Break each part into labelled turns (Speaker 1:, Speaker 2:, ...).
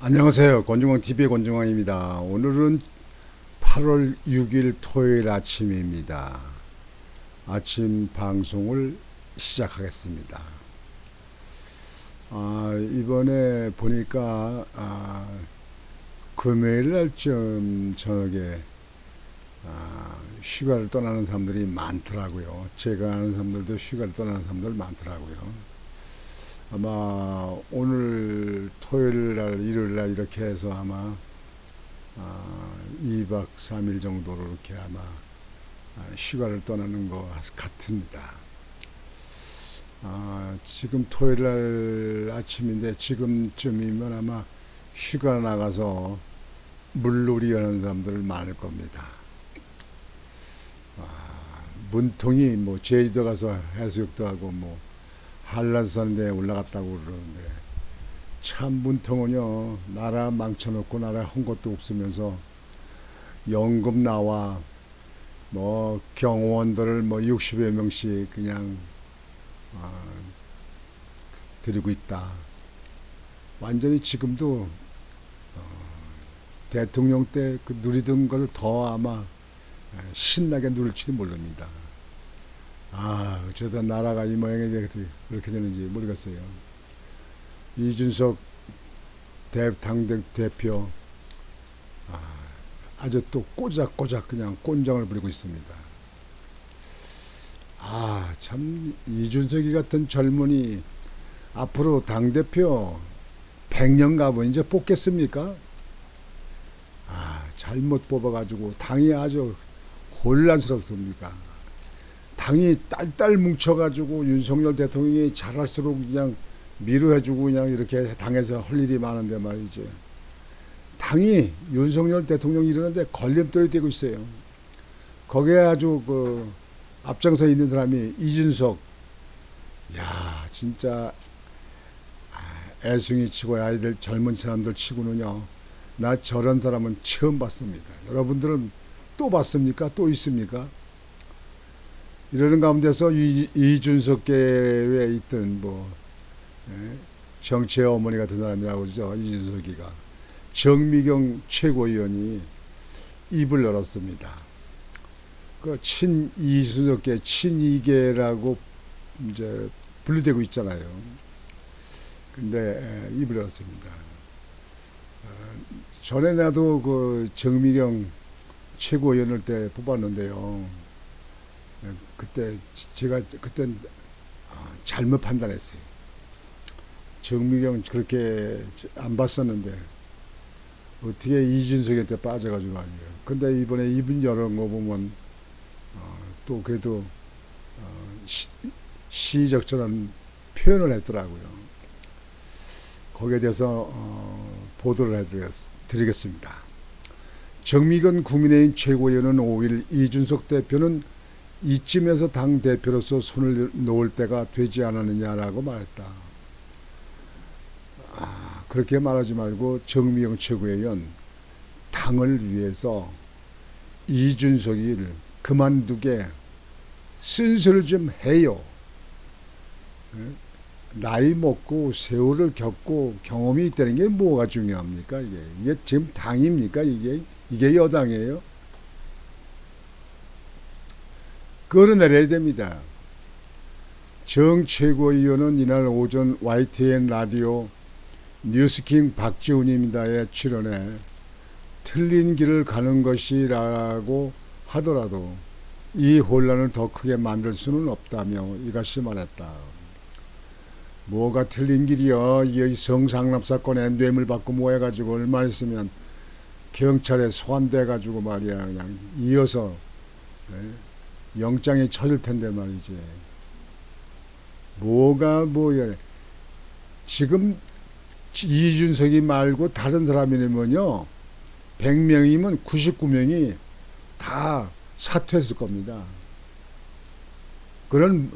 Speaker 1: 안녕하세요. 권중왕 TV의 권중왕입니다. 오늘은 8월 6일 토요일 아침입니다. 아침 방송을 시작하겠습니다. 아, 이번에 보니까 아, 금요일 날쯤 저녁에 아, 휴가를 떠나는 사람들이 많더라고요. 제가 아는 사람들도 휴가를 떠나는 사람들 많더라고요. 아마 오늘 토요일 날, 일요일 날 이렇게 해서 아마 아, 2박 3일 정도로 이렇게 아마 아, 휴가를 떠나는 것 같습니다. 아, 지금 토요일 날 아침인데 지금쯤이면 아마 휴가 나가서 물놀이 하는 사람들 많을 겁니다. 아, 문통이 뭐 제주도 가서 해수욕도 하고 뭐 한라산에 올라갔다고 그러는데 참 문통은요 나라 망쳐놓고 나라 한 것도 없으면서 연금 나와 뭐 경호원들을 뭐 60여 명씩 그냥 아, 드리고 있다. 완전히 지금도 어, 대통령 때 그 누리던 걸 더 아마 신나게 누릴지도 모릅니다. 아, 어쩌다 나라가 이 모양이 그렇게 되는지 모르겠어요. 이준석 대, 당대 대표, 아, 아주 또 꼬작꼬작 그냥 꼰장을 부리고 있습니다. 아, 참, 이준석이 같은 젊은이 앞으로 당대표 100년 가면 이제 뽑겠습니까? 아, 잘못 뽑아가지고 당이 아주 혼란스럽습니까? 당이 딸딸 뭉쳐가지고 윤석열 대통령이 잘할수록 그냥 미루해주고 그냥 이렇게 당에서 할 일이 많은데 말이지. 당이 윤석열 대통령 이러는데 걸림돌이 되고 있어요. 거기에 아주 그 앞장서 있는 사람이 이준석. 야 진짜 아, 애숭이 치고 아이들 젊은 사람들 치고는요. 나 저런 사람은 처음 봤습니다. 여러분들은 또 봤습니까? 또 있습니까? 이러는 가운데서 이, 이준석계에 있던 뭐 예, 정치의 어머니 같은 사람이라고 그러죠. 이준석이가 정미경 최고위원이 입을 열었습니다. 그 친 이준석계 친이계라고 이제 분류되고 있잖아요. 근데 예, 입을 열었습니다. 어, 전에 나도 그 정미경 최고위원을 때 뽑았는데요. 예, 그때 제가 그때 아, 잘못 판단했어요. 정미경 그렇게 안 봤었는데 어떻게 이준석한테 빠져가지고 말이에요. 근데 이번에 입은 열은 거 보면 어, 또 그래도 어, 시, 시적절한 표현을 했더라고요. 거기에 대해서 어, 보도를 해드리겠습니다. 정미근 국민의힘 최고위원은 5일 이준석 대표는 이쯤에서 당 대표로서 손을 놓을 때가 되지 않았느냐라고 말했다. 아, 그렇게 말하지 말고 정미영 최고위원 당을 위해서 이준석이를 그만두게 순서를 좀 해요. 나이 먹고 세월을 겪고 경험이 있다는 게 뭐가 중요합니까? 이게 이게 지금 당입니까? 이게 이게 여당이에요? 끌어내려야 됩니다. 정 최고위원은 이날 오전 YTN 라디오 뉴스킹 박지훈입니다에 출연해 틀린 길을 가는 것이라고 하더라도 이 혼란을 더 크게 만들 수는 없다며 이같이 말했다. 뭐가 틀린 길이여 이 성상납 사건에 뇌물 받고 뭐 해가지고 얼마 있으면 경찰에 소환돼 가지고 말이야 그냥 이어서 영장이 쳐질 텐데 말이지. 뭐가 뭐야. 지금 이준석이 말고 다른 사람이면요. 100명이면 99명이 다 사퇴했을 겁니다. 그런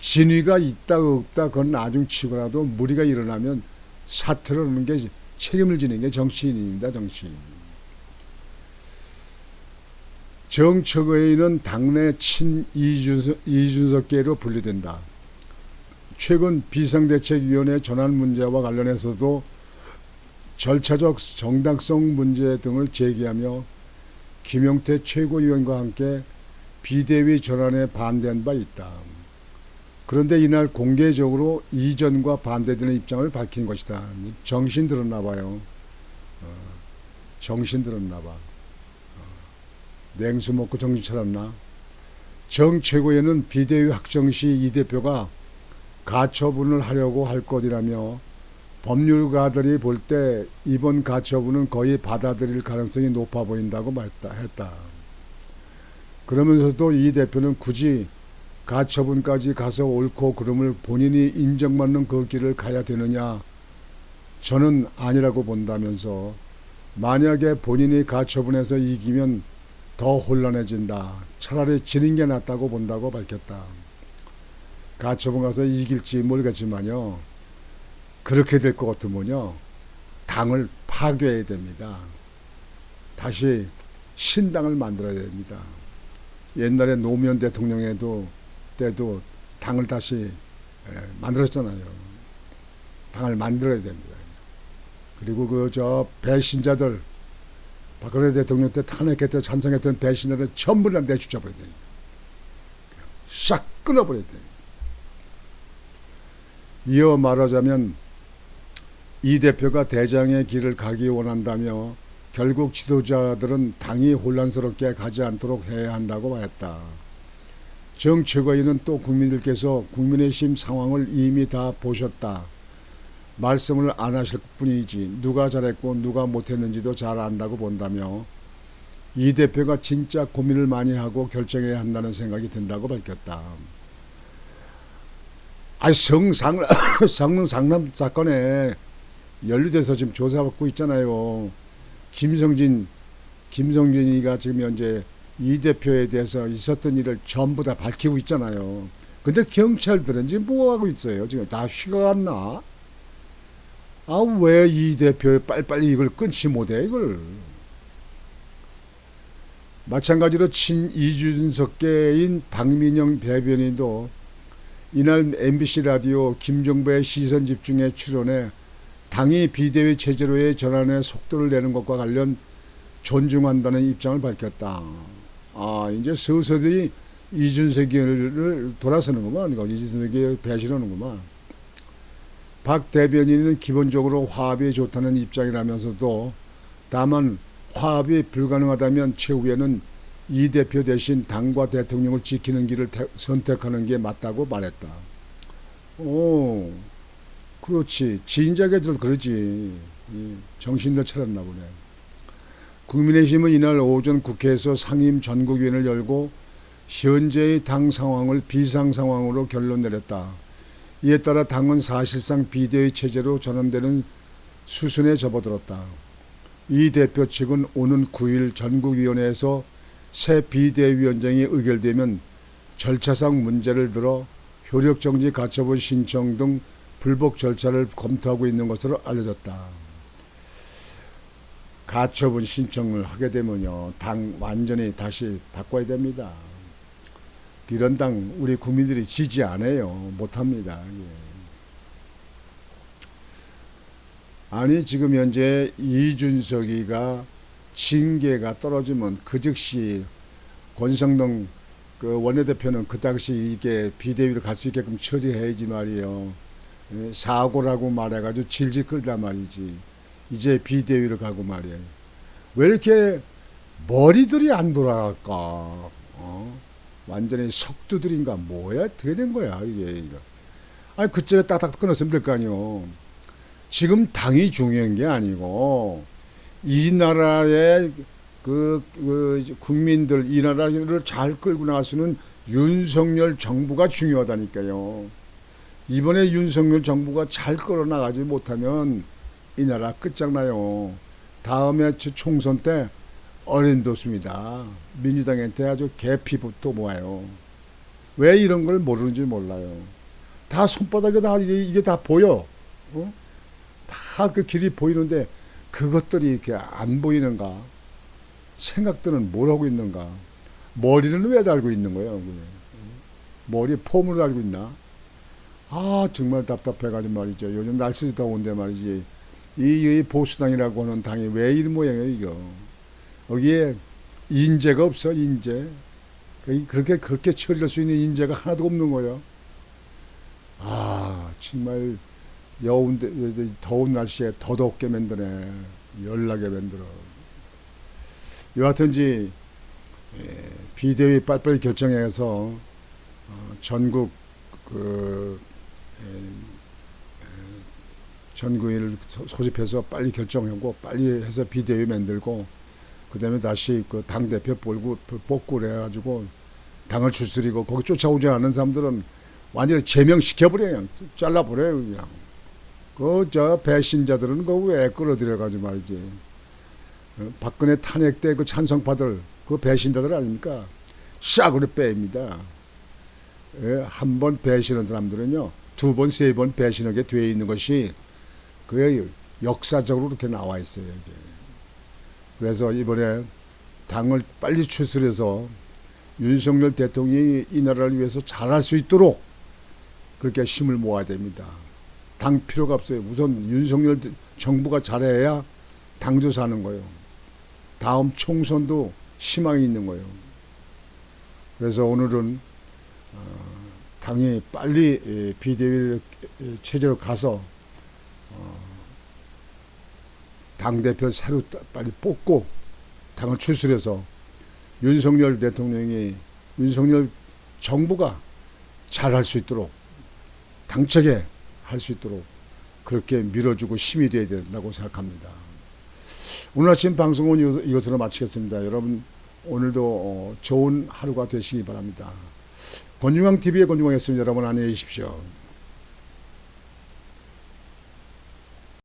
Speaker 1: 진위가 있다 없다 그건 나중 치고라도 무리가 일어나면 사퇴를 하는 게 책임을 지는 게 정치인입니다. 정치인. 정책의는 당내 친 이준석, 이준석계로 분류된다. 최근 비상대책위원회 전환 문제와 관련해서도 절차적 정당성 문제 등을 제기하며 김용태 최고위원과 함께 비대위 전환에 반대한 바 있다. 그런데 이날 공개적으로 이전과 반대되는 입장을 밝힌 것이다. 정신 들었나 봐요. 어, 정신 들었나 봐. 어, 냉수 먹고 정신 차렸나? 정 최고위원은 비대위 확정 시 이 대표가 가처분을 하려고 할 것이라며 법률가들이 볼 때 이번 가처분은 거의 받아들일 가능성이 높아 보인다고 말했다. 했다. 그러면서도 이 대표는 굳이 가처분까지 가서 옳고 그름을 본인이 인정받는 그 길을 가야 되느냐? 저는 아니라고 본다면서 만약에 본인이 가처분해서 이기면 더 혼란해진다. 차라리 지는 게 낫다고 본다고 밝혔다. 가처분 가서 이길지 모르겠지만요. 그렇게 될 것 같으면요. 당을 파괴해야 됩니다. 다시 신당을 만들어야 됩니다. 옛날에 노무현 대통령에도 때도 당을 다시 만들었잖아요. 당을 만들어야 됩니다. 그리고 그 저 배신자들 박근혜 대통령 때 탄핵했던 찬성했던 배신자들 전부 다 내쫓아버려야 됩니다. 싹 끊어버려야 됩니다. 이어 말하자면 이 대표가 대장의 길을 가기 원한다며 결국 지도자들은 당이 혼란스럽게 가지 않도록 해야 한다고 말했다. 정 최고위는 또 국민들께서 국민의힘 상황을 이미 다 보셨다. 말씀을 안 하실 뿐이지 누가 잘했고 누가 못했는지도 잘 안다고 본다며 이 대표가 진짜 고민을 많이 하고 결정해야 한다는 생각이 든다고 밝혔다. 아 성상 성능 상남 사건에 연루돼서 지금 조사받고 있잖아요. 김성진 김성진이가 지금 현재 이 대표에 대해서 있었던 일을 전부 다 밝히고 있잖아요. 근데 경찰들은 지금 뭐 하고 있어요? 지금 다 쉬어갔나? 아 왜 이 대표 빨리빨리 이걸 끊지 못해 이걸? 마찬가지로 친 이준석계인 박민영 대변인도 이날 MBC 라디오 김정부의 시선 집중에 출연해 당이 비대위 체제로의 전환에 속도를 내는 것과 관련 존중한다는 입장을 밝혔다. 아 이제 서서히 이준석이를 돌아서는구만. 이준석이 배신하는구만. 박 대변인은 기본적으로 화합이 좋다는 입장이라면서도 다만 화합이 불가능하다면 최후에는 이 대표 대신 당과 대통령을 지키는 길을 태, 선택하는 게 맞다고 말했다. 오, 그렇지. 진작에도 그러지. 정신도 차렸나 보네. 국민의힘은 이날 오전 국회에서 상임 전국위원회를 열고 현재의 당 상황을 비상 상황으로 결론 내렸다. 이에 따라 당은 사실상 비대위 체제로 전환되는 수순에 접어들었다. 이 대표 측은 오는 9일 전국위원회에서 새 비대위원장이 의결되면 절차상 문제를 들어 효력정지 가처분 신청 등 불복 절차를 검토하고 있는 것으로 알려졌다. 가처분 신청을 하게 되면요, 당 완전히 다시 바꿔야 됩니다. 이런 당 우리 국민들이 지지 않아요. 못 합니다. 예. 아니 지금 현재 이준석이가 징계가 떨어지면 그 즉시 권성동 그 원내대표는 그 당시 이게 비대위로 갈 수 있게끔 처리해야지 말이에요. 예, 사고라고 말해가지고 질질 끌단 말이지. 이제 비대위로 가고 말이에요. 왜 이렇게 머리들이 안 돌아갈까? 어? 완전히 석두들인가 뭐야? 된 거야 이게 이거. 아니 그쪽에 딱딱 끊었으면 될 거 아니요. 지금 당이 중요한 게 아니고 이 나라의 그, 그 국민들 이 나라를 잘 끌고 나가서는 윤석열 정부가 중요하다니까요. 이번에 윤석열 정부가 잘 끌어나가지 못하면 이 나라 끝장나요. 다음에 총선 때 어린 도수입니다. 민주당한테 아주 개피부터 모아요. 왜 이런 걸 모르는지 몰라요. 다 손바닥에 다 이게, 이게 다 보여. 어? 다그 길이 보이는데 그것들이 이렇게 안 보이는가? 생각들은 뭘 하고 있는가? 머리는 왜 달고 있는 거예요? 머리 폼을 달고 있나? 아 정말 답답해가지고 말이죠. 요즘 날씨도 더운데 말이지. 이, 이 보수당이라고 하는 당이 왜 이런 모양이에요 이거. 여기에 인재가 없어 인재. 그- 그렇게 그렇게 처리할 수 있는 인재가 하나도 없는 거예요. 아 정말 여운데 더운 날씨에 더 덥게 만드네. 열나게 만들어. 여하튼지 예, 비대위 빨리빨리 결정해서 어, 전국 그 전국인을 소- 소집해서 빨리 결정하고 빨리 해서 비대위 만들고 그다음에 다시 그 당 대표 뽑고 뽑고 그래가지고 당을 추스리고 거기 쫓아오지 않는 사람들은 완전히 제명시켜버려요. 잘라버려요 그냥. 그 저 배신자들은 그왜 끌어들여가지고 말이지. 어, 박근혜 탄핵 때 그 찬성파들 그 배신자들 아닙니까? 싹으로 뺍니다. 예, 한번 배신한 사람들은요 두 번 세 번 배신하게 돼 있는 것이 그게 역사적으로 그렇게 나와 있어요 이게. 그래서 이번에 당을 빨리 추스려서 윤석열 대통령이 이 나라를 위해서 잘할 수 있도록 그렇게 힘을 모아야 됩니다. 당 필요가 없어요. 우선 윤석열 대- 정부가 잘해야 당도 사는 거예요. 다음 총선도 희망이 있는 거예요. 그래서 오늘은 어, 당이 빨리 예, 비대위 체제로 가서 어, 당 대표 새로 따- 빨리 뽑고 당을 추스려서 윤석열 대통령이 윤석열 정부가 잘할 수 있도록 당차게 할 수 있도록 그렇게 밀어주고 힘이 돼야 된다고 생각합니다. 오늘 아침 방송은 이것- 이것으로 마치겠습니다. 여러분 오늘도 어, 좋은 하루가 되시기 바랍니다. 권중왕 TV의 권중왕이었습니다. 여러분 안녕히 계십시오.